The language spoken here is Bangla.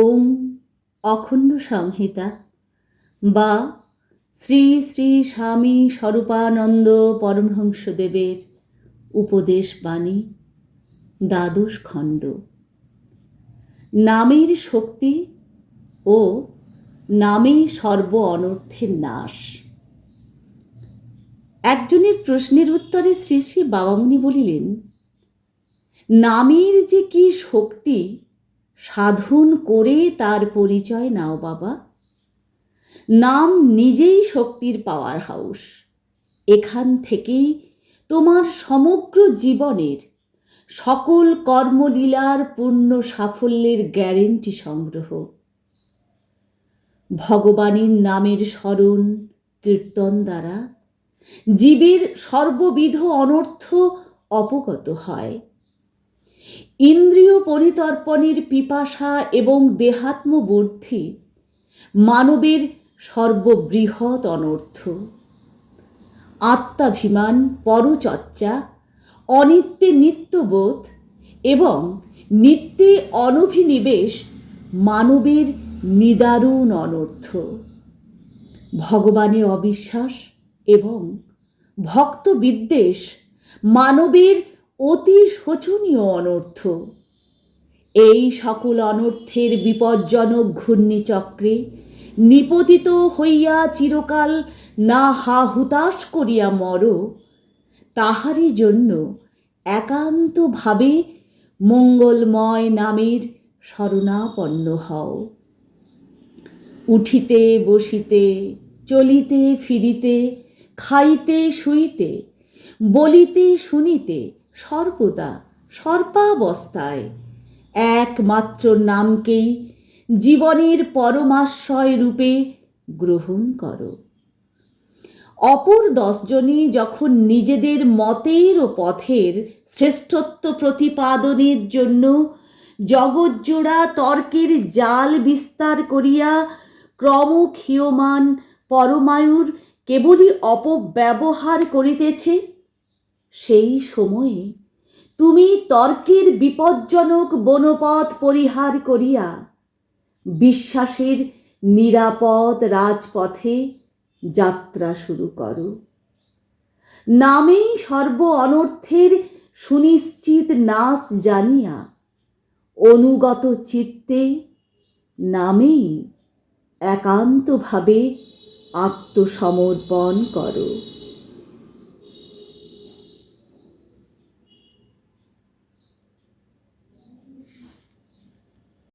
ওম অখণ্ড সংহিতা। বা শ্রী শ্রী স্বামী স্বরূপানন্দ পরমহংসদেবের উপদেশ বাণী, দ্বাদশ খণ্ড। নামের শক্তি ও নামে সর্ব অনর্থের নাশ। একজনের প্রশ্নের উত্তরে শ্রী শ্রী বাবামণি বলিলেন, নামের যে কি শক্তি সাধন করে তার পরিচয় নাও বাবা। নাম নিজেই শক্তির পাওয়ার হাউস এখান থেকেই তোমার সমগ্র জীবনের সকল কর্মলীলার পূর্ণ সাফল্যের গ্যারেন্টি সংগ্রহ। ভগবানের নামের স্মরণ কীর্তন দ্বারা জীবের সর্ববিধ অনর্থ অপগত হয়। ইন্দ্রিয় পরিতর্পণের পিপাসা এবং দেহাত্মবুদ্ধি মানবের সর্ববৃহৎ অনর্থ। আত্মাভিমান, পরচর্চা, অনিত্যে নিত্যবোধ এবং নিত্যে অনভিনিবেশ মানবের নিদারুণ অনর্থ। ভগবানে অবিশ্বাস এবং ভক্ত বিদ্বেষ মানবের অতি শোচনীয় অনর্থ। এই সকল অনর্থের বিপজ্জনক ঘূর্ণিচক্রে নিপতিত হইয়া চিরকাল না হা হুতাশ করিয়া মর, তাহারই জন্য একান্তভাবে মঙ্গলময় নামের শরণাপন্ন হও। উঠিতে, বসিতে, চলিতে, ফিরিতে, খাইতে, শুইতে, বলিতে, শুনিতে সর্বদা সর্বাবস্থায় একমাত্র নামকেই জীবনের পরমাশ্রয় রূপে গ্রহণ করো। অপর দশজনে যখন নিজেদের মতের ও পথের শ্রেষ্ঠত্ব প্রতিপাদনের জন্য জগৎজোড়া তর্কের জাল বিস্তার করিয়া ক্রমক্ষীয়মান পরমায়ুর কেবলই অপব্যবহার করিতেছে সেই সময়ে তুমি তর্কের বিপজ্জনক বনপথ পরিহার করিয়া বিশ্বাসের নিরাপদ রাজপথে যাত্রা শুরু করো। নামেই সর্ব অনর্থের সুনিশ্চিত নাশ জানিয়া অনুগত চিত্তে নামেই একান্তভাবে আত্মসমর্পণ করো।